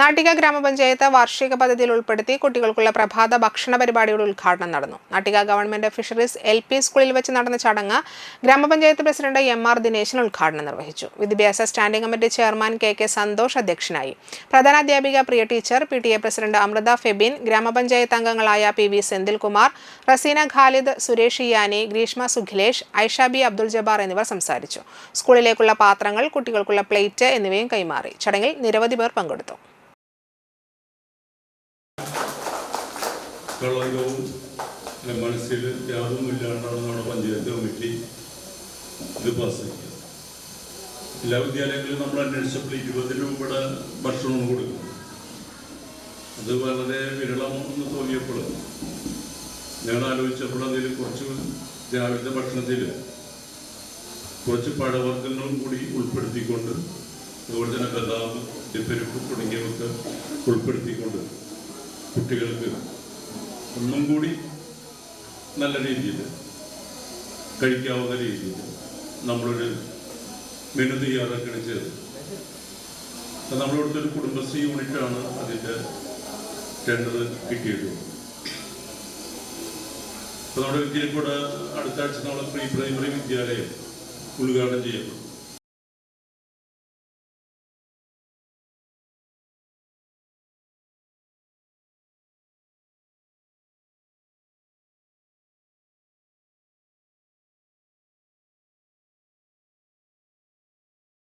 നാട്ടിക ഗ്രാമപഞ്ചായത്ത് വാർഷിക പദ്ധതിയിൽ ഉൾപ്പെടുത്തി കുട്ടികൾക്കുള്ള പ്രഭാത ഭക്ഷണ പരിപാടിയുടെ ഉദ്ഘാടനം നടന്നു. Nattika government fisheries L P സ്കൂളിൽ വെച്ച് നടന്ന ചടങ്ങ് ഗ്രാമപഞ്ചായത്ത് പ്രസിഡന്റ് എം ആർ ദിനേശൻ ഉദ്ഘാടനം നിർവഹിച്ചു. വിദ്യാഭ്യാസ standing committee chairman K K Santhosh അധ്യക്ഷനായി. പ്രധാനാധ്യാപിക Priya teacher P T A president Amritha Febin ഗ്രാമപഞ്ചായത്ത് അംഗങ്ങളായ പി വി സെന്തിൽകുമാർ റസീന ഖാലിദ് സുരേഷ് ഇയാനി ഗ്രീഷ്മ സുഖിലേഷ് ഐഷാബി അബ്ദുൾ ജബാർ എന്നിവർ സംസാരിച്ചു. സ്കൂളിലേക്കുള്ള പാത്രങ്ങൾ കുട്ടികൾക്കുള്ള പ്ലേറ്റ് എന്നിവയും കൈമാറി. ചടങ്ങിൽ നിരവധി പേർ പങ്കെടുത്തു. കളങ്കവും മനസ്സിൽ മനസ്സിൽ യാതൊന്നുമില്ലാണ്ടാണ് നമ്മുടെ പഞ്ചായത്ത് കമ്മിറ്റി ഇത് പാസ്സാക്കിയത് എല്ലാ വിദ്യാലയങ്ങളിലും നമ്മൾ അന്വേഷിച്ചപ്പോൾ ഇരുപത് രൂപയുടെ ഭക്ഷണം കൊടുക്കും. അത് വളരെ വിരളമെന്ന് തോന്നിയപ്പോൾ ഞങ്ങൾ ആലോചിച്ചപ്പോൾ അതിൽ കുറച്ച് രാവിലത്തെ ഭക്ഷണത്തിൽ കുറച്ച് പഴവർഗങ്ങളും കൂടി ഉൾപ്പെടുത്തിക്കൊണ്ട് അതുപോലെ തന്നെ ബദാം ഡിപ്പരിപ്പ് ഉൾപ്പെടുത്തിക്കൊണ്ട് കുട്ടികൾക്ക് ഒന്നും കൂടി നല്ല രീതിയിൽ കഴിക്കാവുന്ന രീതിയിൽ നമ്മളൊരു മെനു തയ്യാറാക്കുകയാണ് ചെയ്തത് നമ്മളിവിടുത്തെ ഒരു കുടുംബശ്രീ യൂണിറ്റാണ് അതിന്റെ ടെൻഡർ കിട്ടിയിട്ടുള്ളത് അപ്പോൾ നമ്മുടെ വിദ്യയിൽ കൂടെ അടുത്ത ആഴ്ച നമ്മളെ പ്രീ പ്രൈമറി വിദ്യാലയം ഉദ്ഘാടനം ചെയ്യപ്പെടും.